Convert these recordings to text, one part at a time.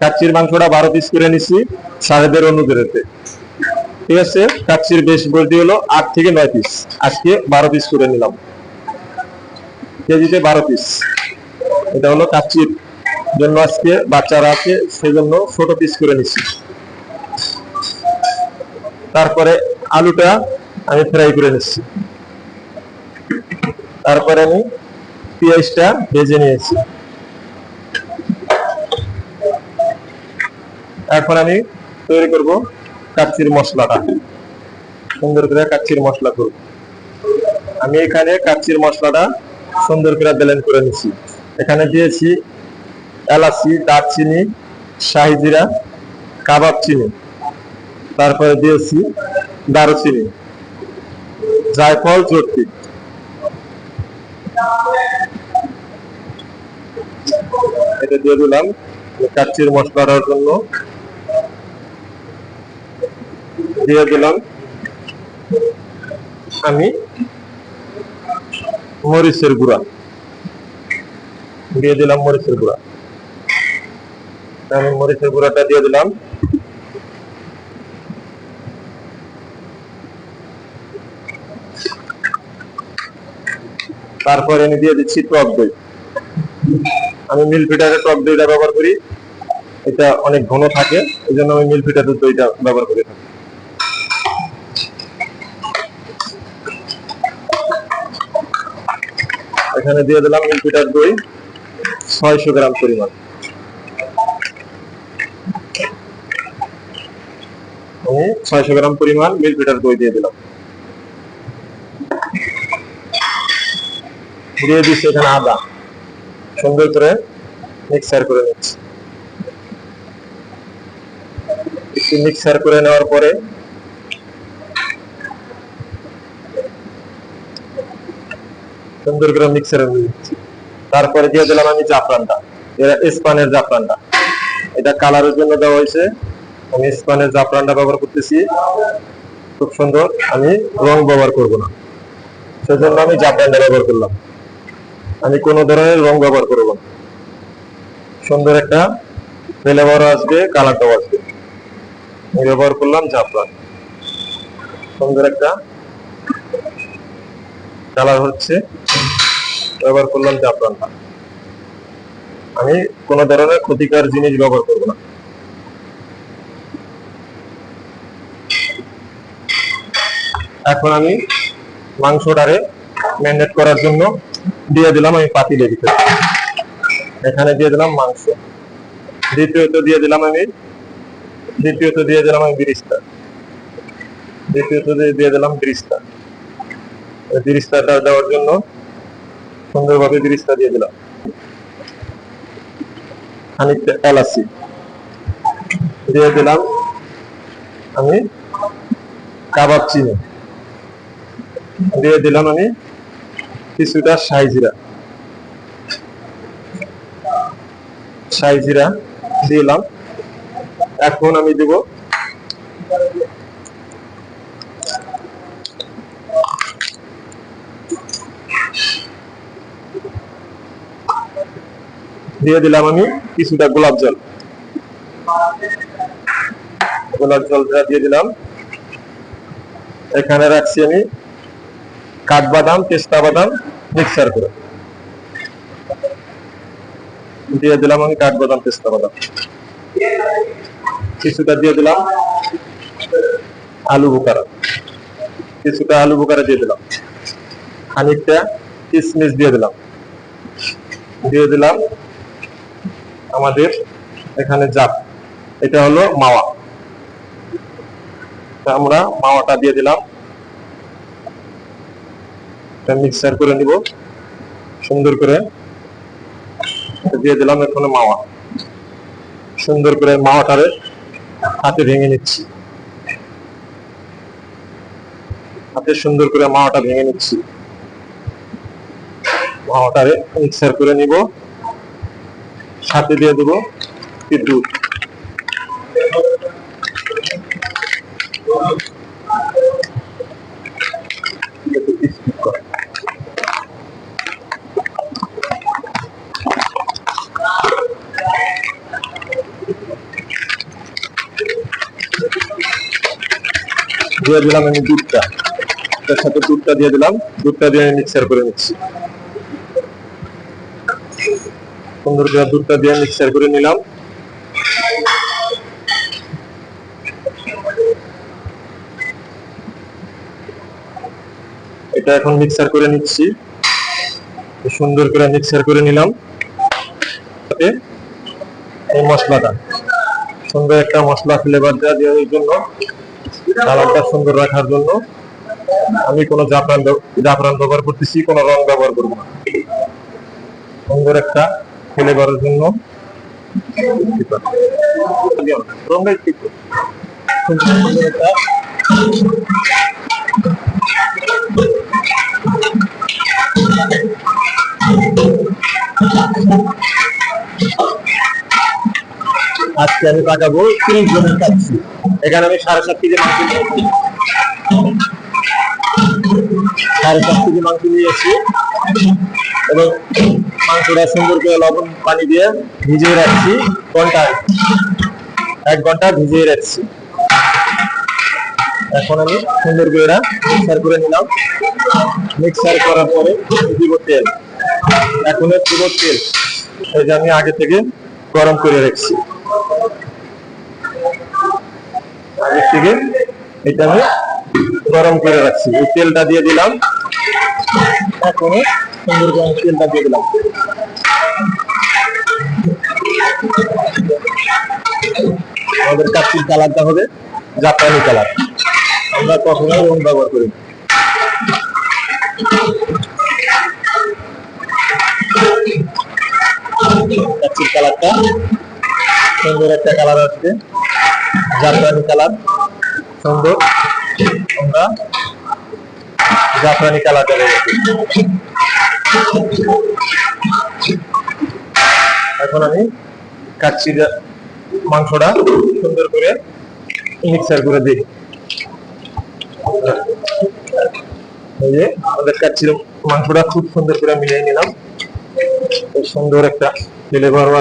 কাচ্চির মাংসটা বারো পিস করে নিছি, সাহেবের অনুদানেতে ঠিক আছে? কাচ্চির বেশ বলতে হলো আট থেকে নয় পিস আজকে বারো পিস করে নিলাম। কেজিতে বারো পিস এটা হলো কাচ্চির জন্য আজকে বাচ্চারা আছে, সেজন্য ছোট পিস করে নিচ্ছি তারপরে আলুটা আমি ফ্রাই করে নিচ্ছি তারপরে আমি পেঁয়াজটা ভেজে নিয়েছি। এখন আমি তৈরি করব কাচ্চির মশলাটা। সুন্দর করে কাচ্চির মশলা করব। আমি এখানে কাচ্চির মশলাটা সুন্দর করে ব্লেন্ড করে নিচ্ছি। এখানে দিয়েছি এলাচি, দারচিনি, শাহি জিরা, কাবাব চিনি। তারপরে দিয়েছি দারুচিনি, জায়ফল জর্তি এটা দিয়ে দিলাম। কাচ্চির মশলাটার জন্য দিয়ে দিলাম। আমি মরিচের গুঁড়া। দিয়ে দিলাম মরিচের গুঁড়া। আমি মরিচের গুঁড়াটা দিয়ে দিলাম। তারপরে আমি দিয়ে দিচ্ছি টক দই। আমি মিল ফিটারের টক দইটা ব্যবহার করি। এটা অনেক ঘন থাকে, এই জন্য আমি মিল ফিটারের দইটা ব্যবহার করে থাকি। এখানে দিয়ে দিলাম মিল ফিটার দই, ছয়শো গ্রাম পরিমাণ। ছয়শো গ্রাম পরিমাণ মিল ফিটার দই দিয়ে দিলাম। দিয়ে দিচ্ছি এখানে আদা। সুন্দর করে মিক্সার করে নিচ্ছি। মিক্সার করে নেওয়ার পরে সুন্দর করে মিক্সারে নিচ্ছি তারপরে দিয়ে দিলাম আমি জাফরানটা। এটা স্পানের জাফরানটা। এটা কালারের জন্য দেওয়া হয়েছে। আমি স্পানের জাফরানটা ব্যবহার করতেছি। খুব সুন্দর। আমি রং ব্যবহার করব না। সেজন্য আমি জাফরানটা ব্যবহার করলাম। আমি কোনো ধরনের রং ব্যবহার করব না। সুন্দর একটা ফ্লেভারও আসবে কালারটাও আসবে। আমি ব্যবহার করলাম জাফরান। সুন্দর একটা কালার হচ্ছে ব্যবহার করলাম জাফরানটা আমি কোনো ধরনের ক্ষতিকর জিনিস ব্যবহার করব না। এখন আমি মাংসটারে ম্যারিনেট করার জন্য দিয়ে দিলাম আমি পাতিলে ভিতরে এখানে দিয়ে দিলাম মাংস। দ্বিতীয়ত দিয়ে দিলাম আমি, দ্বিতীয়ত দিয়ে দিলাম আমি বিরিস্তা দ্বিতীয়ত দিয়ে দিয়ে দিলাম বিরিস্তা বিরিস্তাটা দেওয়ার জন্য সুন্দরভাবে বিরিস্তা দিয়ে দিলাম। খানিকটা এলাচি দিয়ে দিলাম আমি কাবাব চিনি। দিয়ে দিলাম আমি কিছুটা সাইজিরা সাইজিরা দিলাম। এখন আমি দেব দিয়ে দিলাম আমি কিছুটা গোলাপ জল। গোলাপ জলটা দিয়ে দিলাম। এখানে রাখছি আমি কাঠবাদাম, পেস্তা বাদাম মিক্সার করে। দিয়ে দিলাম আমি কাঠবাদাম, পেস্তা বাদাম। কিছুটা দিয়ে দিলাম আলু বোকারা। কিছুটা আলু বোকারা দিয়ে দিলাম। খানিকটা কিশমিশ দিয়ে দিলাম। দিয়ে দিলাম আমাদের এখানে জাত এটা হলো মাওয়া। আমরা মাওয়াটা দিয়ে দিলাম। মিক্সার করে নিব। সুন্দর করে দিয়ে দিলাম এখানে মাওয়া। সুন্দর করে মাওয়াটারে হাতে ভেঙে নিচ্ছি। হাতে সুন্দর করে মাওয়াটা ভেঙে নিচ্ছি। মাওয়াটারে মিক্সার করে নিব। হাতে দিয়ে দেবো। দুধ দিয়ে দিলাম আমি দুধটা। তার সাথে দুধটা দিয়ে দিলাম। দুধটা দিয়ে আমি মিক্সার করে নিচ্ছি। সুন্দর করে দুধটা দিয়ে মিক্সার করে নিলাম। এটা এখন মিক্সার করে নিচ্ছি। সুন্দর করে মিক্সার করে নিলাম। এই মশলাটা। সুন্দর একটা মশলা ফ্লেভার দেওয়া দেওয়ার জন্য, কালারটা সুন্দর রাখার জন্য আমি কোনো জাফরান জাফরান ব্যবহার করতেছি, কোনো রং ব্যবহার করব না। সুন্দর একটা জন্য একটু। সুন্দর একটা আজকে আমি পাকাবো তিরিশ জনের কাছে। এখানে আমি সাড়ে সাত কেজি মাংস নিয়েছি সাড়ে সাত কেজি মাংস নিয়েছি এবং মাংসটা সুন্দর করে লবণ পানি দিয়ে ভিজিয়ে রাখছি। ঘণ্টা, এক ঘণ্টা ভিজিয়ে রাখছি। এখন আমি সুন্দর করে এটা মিক্সার করে নিলাম। মিক্সার করার পরে দিব তেল। এখন দিব তেল। এই যে আমি আগে থেকে গরম করে রাখছি। আগে থেকে এটা আমি গরম করে রাখছি। এই তেলটা দিয়ে দিলাম। এখন সুন্দর করে তেলটা দিয়ে দিলাম আমাদের কাচ্চির কালারটা হবে জাপানি কালার আমরা কখনোই রং ব্যবহার করি। না। কালারটা সুন্দর একটা কালার আসবে। জাফরানি কালার সুন্দর। আমরা জাফরানি কালারটা রেখেছি এখন আমি কাচ্চির মাংসটা সুন্দর করে মিক্সার করে দিই। এই যে আমাদের মাংসটা খুব সুন্দর করে মিলিয়ে নিলাম। সুন্দর একটা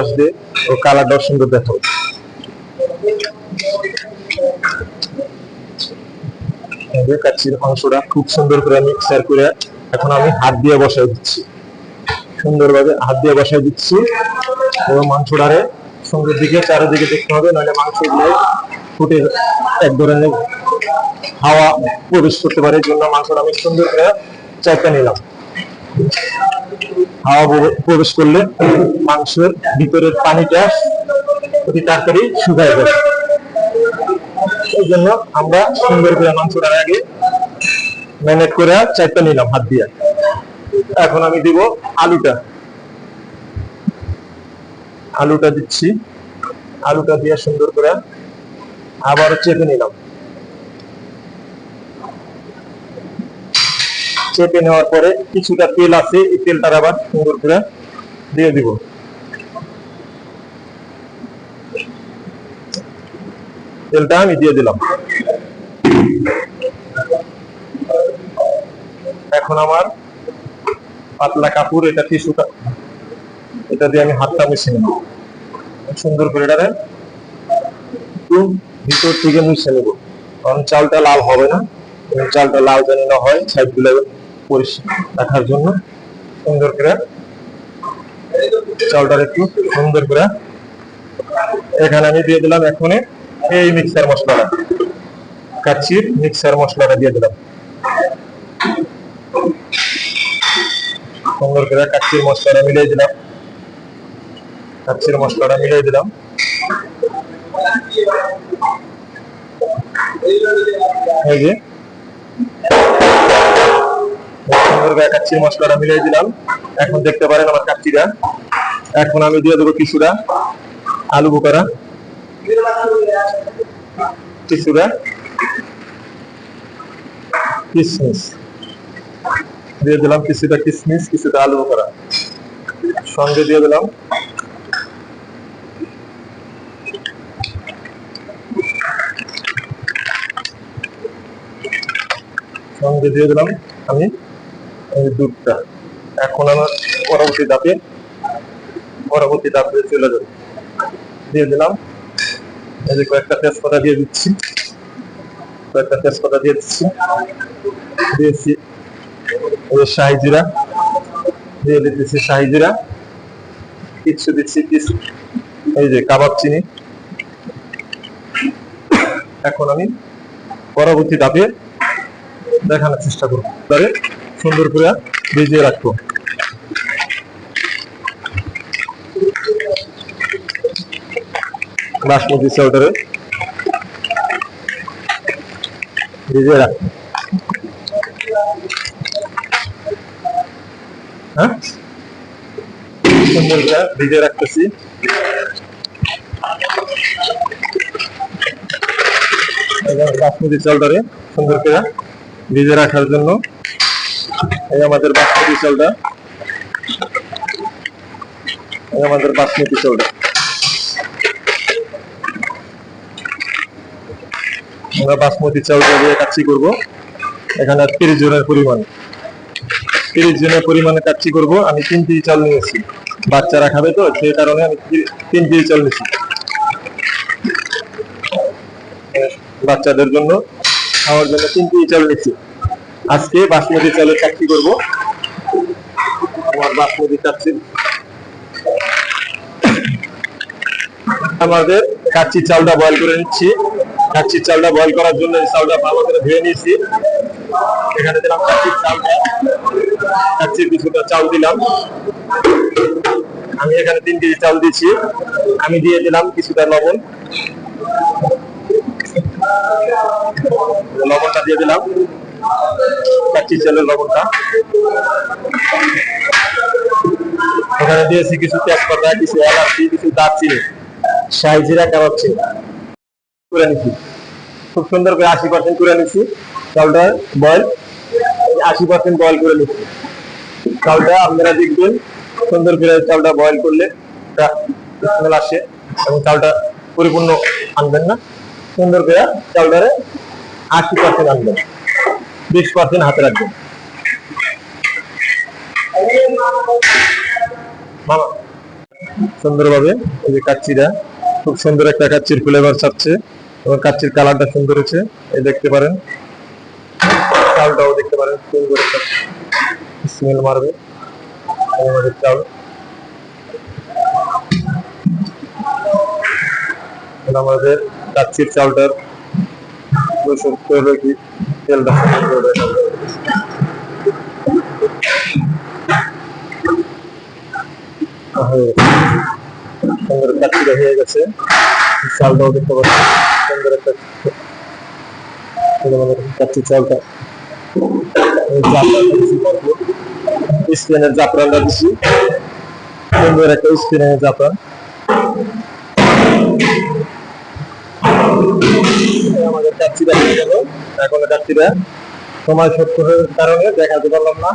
আসবে ও কালারটাও সুন্দর যে কাচ্চির মাংসটা খুব সুন্দর করে মিক্সার করে এখন আমি হাত দিয়ে বসাই দিচ্ছি। সুন্দরভাবে হাত দিয়ে বসাই দিচ্ছি। এবং মাংস মাংসটারে সুন্দর দিকে চারিদিকে দেখতে হবে, নাহলে মাংস ফুটে এক ধরনের হাওয়া প্রবেশ করতে পারে। জন্য মাংসটা আমি সুন্দর করে চাইতে নিলাম। হাওয়া প্রবেশ করলে মাংসের ভিতরের পানিটা অতি তাড়াতাড়ি শুকায় যাবে এই জন্য আমরা সুন্দর করে মাংসটার আগে ম্যানেট করে চাইতে নিলাম, হাত দিয়ে। এখন আমি দিব আলুটা। আলুটা দিচ্ছি। আলুটা দিয়ে সুন্দর করে আবার চেপে নিলাম। চেপে নেওয়ার পরে কিছুটা তেল আছে, এই তেলটার আবার সুন্দর করে দিয়ে দিব। তেলটা আমি দিয়ে দিলাম। এখন আমার পাতলা কাপড়, এটা টিস্যুটা এটা দিয়ে আমি হাতটা মুছে নেব। সুন্দর করে একটু ভিতর থেকে মুছে নেব। কারণ চালটা লাল হবে না চালটা লাল যেন না হয় সাইডগুলো পরিষ্কার রাখার জন্য সুন্দর করে চালটার একটু সুন্দর করে এখানে আমি দিয়ে দিলাম এখন এই মিক্সার মশলাটা কাচ্চির মিক্সার মশলাটা দিয়ে দিলাম। সুন্দর করে কাচ্চির মশলাটা মিলিয়ে দিলাম। কাচ্চির মশলাটা মিলিয়ে দিলাম। এই যে। সুন্দর করে কাচ্চির মশলাটা মিলিয়ে দিলাম। এখন দেখতে পারেন আমার কাচ্চিটা এখন আমি দিয়ে দেবো কিছুটা আলু বোকারা। কিছুটা কিশমিশ দিয়ে দিলাম কিছুটা কিশমিশ কিছুটা আলু বোকারা সঙ্গে দিয়ে দিলাম। সঙ্গে দিয়ে দিলাম আমি দুধটা। এখন আমার পরবর্তী ধাপে পরবর্তী ধাপে চলে যাবে। দিয়ে দিলাম। এই যে কয়েকটা তেজপাতা দিয়ে দিচ্ছি। কয়েকটা তেজপাতা দিয়ে দিচ্ছি। দিয়েছি। এই যে শাহি দিয়ে দিতেছি কিছু দিচ্ছি, কিছু এই যে কাবাব চিনি। এখন আমি পরবর্তী ধাপে দেখানোর চেষ্টা করব। তাহলে সুন্দর করে ভিজিয়ে রাখব। বাসমতি চাউটারে ভিজিয়ে রাখব। হ্যাঁ? ভিজিয়ে রাখতেছি। বাসমতি সুন্দর করে ভিজে রাখার জন্য এই আমাদের বাসমতি চালটা। আমাদের বাসমতি চালটা। আমরা বাসমতি চালটা দিয়ে কাচ্চি করব। এখানে তিরিশ জনের পরিমাণ। তিরিশ জনের পরিমাণে কাচ্চি করব। আমি তিন কেজি চাল নিয়েছি। বাচ্চারা খাবে তো, সেই কারণে আমি তিন কেজি চাল নিয়েছি। বাচ্চাদের জন্য, খাওয়ার জন্য তিন কেজি চাল নিচ্ছি আজকে বাসমতি চালের কাচ্চি করব। আমার বাসমতি কাচ্চি। আমাদের কাচ্চি চালটা বয়েল করে নিচ্ছি। কাচ্চি চালটা বয়েল করার জন্য চালটা ভালো করে ধুয়ে নিয়েছি। এখানে দিলাম কাচ্চির চালটা। চাল দিলাম। আমি এখানে তিন কেজি চাল দিচ্ছি। আমি দিয়ে দিলাম কিছুটা লবণ। লবণটা দিয়ে দিলাম। কাচ্চি চালের লবণটা। এখানে দিয়েছি কিছু তেজপাতা, কিছু এলাচি, কিছু দারচিনি। শাহি জিরা করে নিচ্ছি। খুব সুন্দর করে আশি পার্সেন্ট করে নিচ্ছি। চালটা বয়েল আশি পার্সেন্ট বয়েল করে নিচ্ছি। চালটা আপনারা দেখবেন, সুন্দর করে চালটা বয়েল করলে স্মেল আসে এবং চালটা পরিপূর্ণ আনবেন না। সুন্দর করে চালটারে আশি পার্সেন্ট আনবেন, বিশ পার্সেন্ট হাতে রাখবেন। মামা, সুন্দরভাবে এই যে কাচ্চিটা খুব সুন্দর একটা কাচ্চির ফ্লেভার ছাড়ছে এবং কাচ্চির কালারটা সুন্দর হয়েছে, এই দেখতে পারেন। চালটাও দেখতে পারেন সুন্দর একটা স্মেল মারবে। আমাদের আমাদের কাচ্চির তেলটা সুন্দর করে হয়ে গেছে। চালটাও দেখতে সুন্দর একটা চালটা। এই জাফরানটা দিছি সুন্দর একটা জাফরান আমাদের যাত্রীরা এখন যাত্রীরা সময় সত্য কারণে দেখাতে পারলাম না।